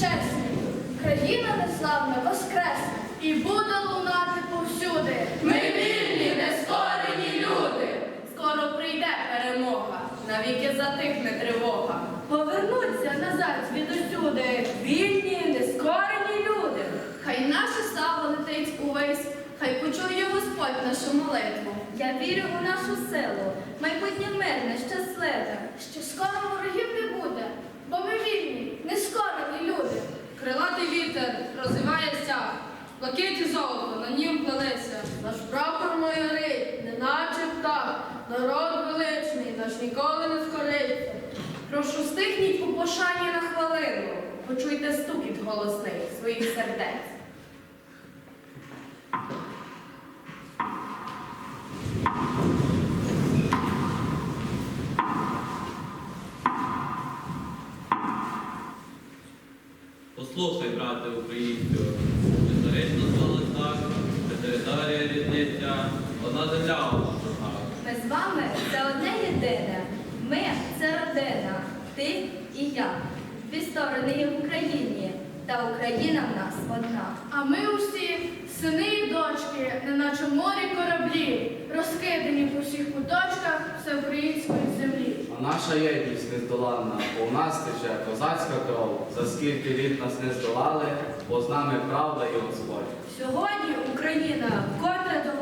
чесні. Країна неславна воскресне і буде лунати повсюди. Ми вільні, нескорені люди. Скоро прийде перемога, навіки затихне тривога. Повернуться назад звідусюди, вільні, нескорені люди. Хай наша слава летить увесь, хай почує Господь нашу молитву. Я вірю у нашу силу, майбутнє мирне, щасливе. Що скоро ворогів не буде, бо ми вільні, нескорені люди. Крилатий вітер розвивається, блакиті золото, на нім плелися. Наш прапор майорить, неначе птах, народ величний, наш ніколи не скориться. Прошу стихніть у пошані на хвилину, почуйте стукіт голосний своїх сердець. Послухай, брате українцю, історично стало так, територія різниця, одна земля у наших руках. Ми з вами це одне єдине. Ми це родина, ти і я. Дві сторони є в Україні, та Україна в нас одна. А ми усі, сини і дочки, неначе морі кораблі, розкидані по всіх куточках всеукраїнської землі. А наша єдність нездоланна, бо в нас тече козацька кров, за скільки літ нас не здолали, бо з нами правда і Господь. Сьогодні Україна вкотре доводить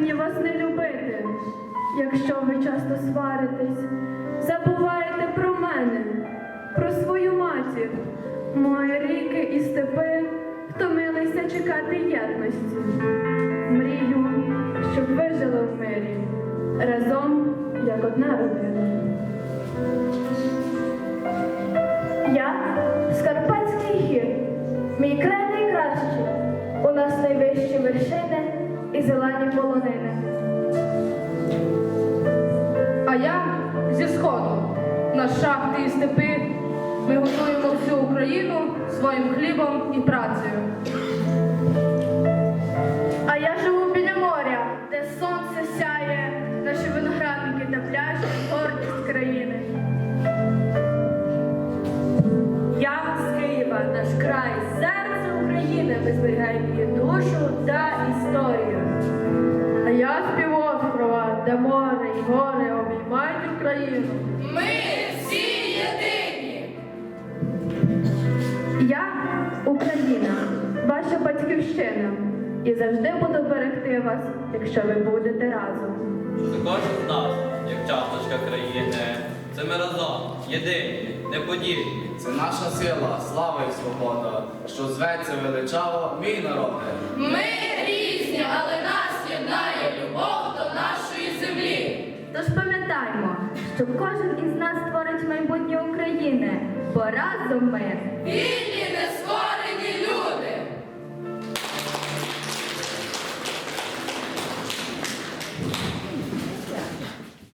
мені вас не любити, якщо ви часто сваритесь, забуваєте про мене, про свою матір, мої ріки і степи, втомилися чекати єдності. Мрію, щоб ви жили в мирі, разом, як одна родина. Я з Карпатських гір, мій край найкращий, у нас найвищі вершини і зелені полонини. А я зі сходу, на шахти і степи. Ми готуємо всю Україну своїм хлібом і працею. Де море і гори обіймають Україну. Ми всі єдині! Я Україна, ваша батьківщина, і завжди буду берегти вас, якщо ви будете разом. Що кожен з нас, як часточка країни, це ми разом, єдині, неподільні. Це наша сила, слава і свобода, що зветься величаво мій народе. Ми що кожен із нас творить майбутнє України, бо разом ми